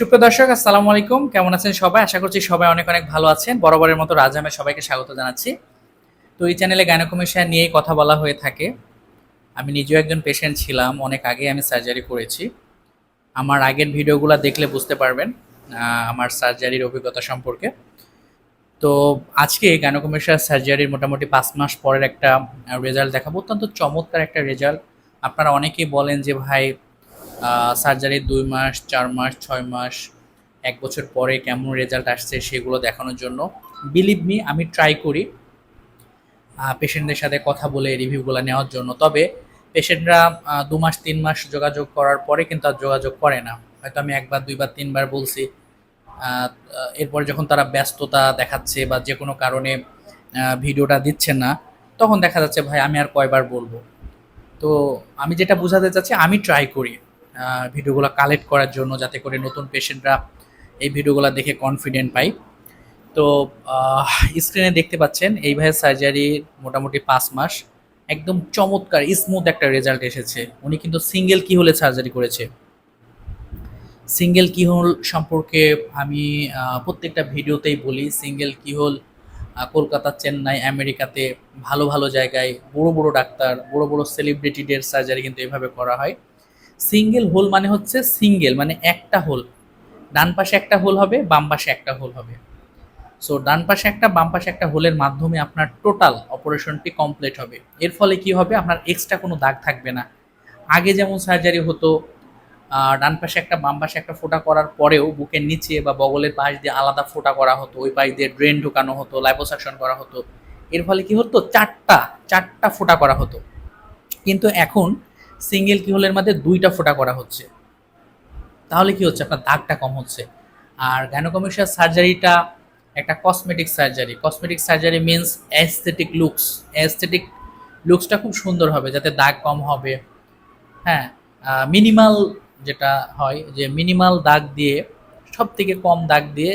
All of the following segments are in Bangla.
সুপ্রিয় দর্শক, আসসালামু আলাইকুম। কেমন আছেন সবাই? আশা করছি সবাই অনেক অনেক ভালো আছেন। বরাবরের মতো রাজামে সবাইকে স্বাগত জানাচ্ছি। তো এই চ্যানেলে গাইনোকমিশন নিয়েই কথা বলা হয়ে থাকে। আমি নিজেও একজন পেশেন্ট ছিলাম, অনেক আগে আমি সার্জারি করেছি। আমার আগের ভিডিওগুলো দেখলে বুঝতে পারবেন আমার সার্জারির অভিজ্ঞতা সম্পর্কে। তো আজকে গাইনোকমিশন সার্জারির মোটামুটি পাঁচ মাস পরের একটা রেজাল্ট দেখাবো। অত্যন্ত চমৎকার একটা রেজাল্ট আপনারা অনেকেই বলেন যে, ভাই সার্জারির দুই মাস, চার মাস, ছয় মাস, এক বছর পরে কেমন রেজাল্ট আসছে সেগুলো দেখানোর জন্য। বিলিভ মি আমি ট্রাই করি পেশেন্টদের সাথে কথা বলে রিভিউগুলো নেওয়ার জন্য। তবে পেশেন্টরা দু মাস, তিন মাস যোগাযোগ করার পরে কিন্তু আর যোগাযোগ করে না। হয়তো আমি একবার, দুইবার, তিনবার বলছি এরপরে যখন তারা ব্যস্ততা দেখাচ্ছে বা যে কোনো কারণে ভিডিওটা দিচ্ছে না, তখন দেখা যাচ্ছে, ভাই, আমি আর কয়বার বলব? তো আমি যেটা বোঝাতে চাচ্ছি, আমি ট্রাই করি। ভিডিওগুলো কালেক্ট করার জন্য যাতে করে নতুন পেশেন্টরা এই ভিডিওগুলো দেখে কনফিডেন্ট পাই তো স্ক্রিনে দেখতে পাচ্ছেন এই সার্জারি মোটামুটি পাঁচ মাস। একদম চমৎকার স্মুথ একটা রেজাল্ট এসেছে। উনি কিন্তু সিঙ্গেল কি হলে সার্জারি করেছে। সিঙ্গেল কিহোল সম্পর্কে আমি প্রত্যেকটা ভিডিওতেই বলি single keyhole ah, Kolkata Chennai আমেরিকাতে ভালো ভালো জায়গায় বড় বড় ডাক্তার বড় বড় সেলিব্রিটিদের সার্জারি কিন্তু এভাবে করা হয়। সিঙ্গেল হোল মানে হচ্ছে সিঙ্গেল মানে একটা হোল। ডান পাশে একটা হোল হবে, বাম পাশে একটা হোল হবে। সো ডান পাশে একটা, বাম পাশে একটা হোলের মাধ্যমে আপনার টোটাল অপারেশনটি কমপ্লিট হবে। এর ফলে কি হবে? আপনার এক্সট্রা কোনো দাগ থাকবে না। আগে যেমন সার্জারি হতো ডান পাশে একটা, বাম পাশে একটা ফোঁটা করার পরেও বুকের নিচে বা বগলের পাশ দিয়ে আলাদা ফোঁটা করা হতো, ওই পাশ দিয়ে ড্রেন ঢোকানো হতো লাইপোসাকশন করা হতো। এর ফলে কি হতো? চারটা চারটা ফোটা করা হতো। কিন্তু এখন সিঙ্গেল কিহোলের মধ্যে দুইটা ফোঁটা করা হচ্ছে। তাহলে কি হচ্ছে? আপনার দাগটা কম হচ্ছে। আর গ্যানোকমিশিয়ার সার্জারিটা একটা cosmetic surgery cosmetic surgery means aesthetic looks aesthetic লুকসটা খুব সুন্দর হবে, যাতে দাগ কম হবে। হ্যাঁ মিনিমাল যেটা হয়, যে মিনিমাল দাগ দিয়ে সব থেকে কম দাগ দিয়ে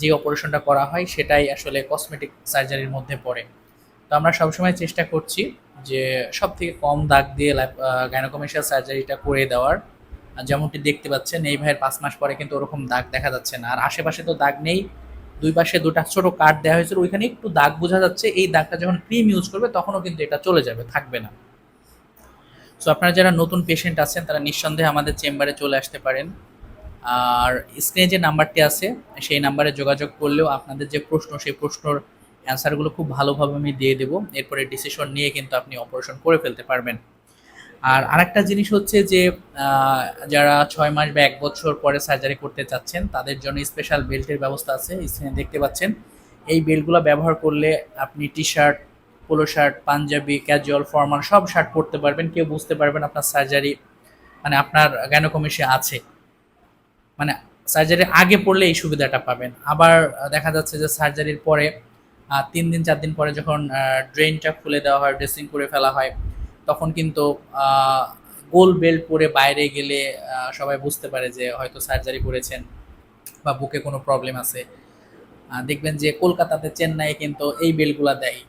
যে অপারেশনটা করা হয়, সেটাই আসলে কসমেটিক সার্জারির মধ্যে পড়ে। তো আমরা সবসময় চেষ্টা করছি যে সব থেকে কম দাগ দিয়ে গাইনোকমিশিয়াল সার্জারিটা করে দেওয়ার। আর যেমনটি দেখতে পাচ্ছেন, এই ভাইয়ের পাঁচ মাস পরে কিন্তু ওরকম দাগ দেখা যাচ্ছে না। আর আশেপাশে তো দাগ নেই, দুই পাশে দুটা ছোট কাঠ দেওয়া হয়েছিল, ওইখানে একটু দাগ বোঝা যাচ্ছে, এই দাগটা যখন ক্রিম ইউজ করবে তখনও কিন্তু এটা চলে যাবে, থাকবে না। সো আপনারা যারা নতুন পেশেন্ট আছেন, তারা নিঃসন্দেহে আমাদের চেম্বারে চলে আসতে পারেন। আর স্ক্রিনে যে নাম্বারটি আছে, সেই নাম্বারে যোগাযোগ করলেও আপনাদের যে প্রশ্ন, সেই প্রশ্নর অ্যান্সারগুলো খুব ভালোভাবে আমি দিয়ে দেবো। এরপরে ডিসিশন নিয়ে কিন্তু আপনি অপারেশন করে ফেলতে পারবেন। আর আরেকটা জিনিস হচ্ছে যে যারা ছয় মাস বা এক বছর পরে সার্জারি করতে চাচ্ছেন, তাদের জন্য স্পেশাল বেল্টের ব্যবস্থা আছে। স্ক্রিনে দেখতে পাচ্ছেন। এই বেল্টগুলো ব্যবহার করলে আপনি T shirt polo shirt panjabi casual formal সব শার্ট পরতে পারবেন। কেউ বুঝতে পারবেন আপনার সার্জারি মানে আপনার গ্যানোকমিশে আছে। মানে সার্জারির আগে পড়লে এই সুবিধাটা পাবেন। আবার দেখা যাচ্ছে যে সার্জারির পরে তিন দিন, চার দিন পরে যখন ড্রেনটা খুলে দেওয়া হয় ড্রেসিং করে ফেলা হয়, তখন কিন্তু গোল বেল্ট পরে বাইরে গেলে সবাই বুঝতে পারে যে হয়তো সার্জারি করেছেন বা বুকে কোনো প্রবলেম আছে। দেখবেন যে কলকাতাতে, চেন্নাইয়ে কিন্তু এই বেলগুলা দেয়।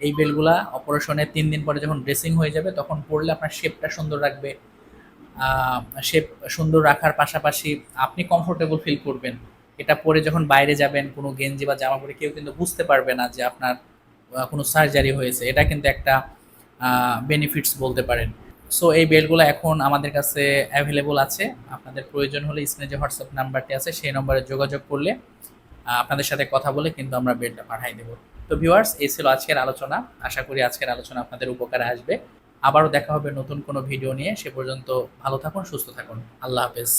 এই বেলগুলা অপারেশনের তিন দিন পরে যখন ড্রেসিং হয়ে যাবে, তখন পরলে আপনার শেপটা সুন্দর রাখবে। শেপ সুন্দর রাখার পাশাপাশি আপনি কমফোর্টেবল ফিল করবেন। এটা পরে যখন বাইরে যাবেন কোনো গেঞ্জি বা জামা পরে, কেউ কিন্তু বুঝতে পারবে না যে আপনার কোনো সার্জারি হয়েছে। এটা কিন্তু একটা বেনিফিটস বলতে পারেন। সো এই বেলগুলো এখন আমাদের কাছে অ্যাভেলেবল আছে। আপনাদের প্রয়োজন হলে স্ক্রিনে যে হোয়াটসঅ্যাপ নাম্বারটি আছে, সেই নম্বরে যোগাযোগ করলে আপনাদের সাথে কথা বলে কিন্তু আমরা বেলটা পাঠাই দেবো। তো ভিউয়ার্স এই ছিল আজকের আলোচনা। আশা করি আজকের আলোচনা আপনাদের উপকারে আসবে। আবারও দেখা হবে নতুন কোনো ভিডিও নিয়ে। সে পর্যন্ত ভালো থাকুন, সুস্থ থাকুন। আল্লাহ হাফেজ।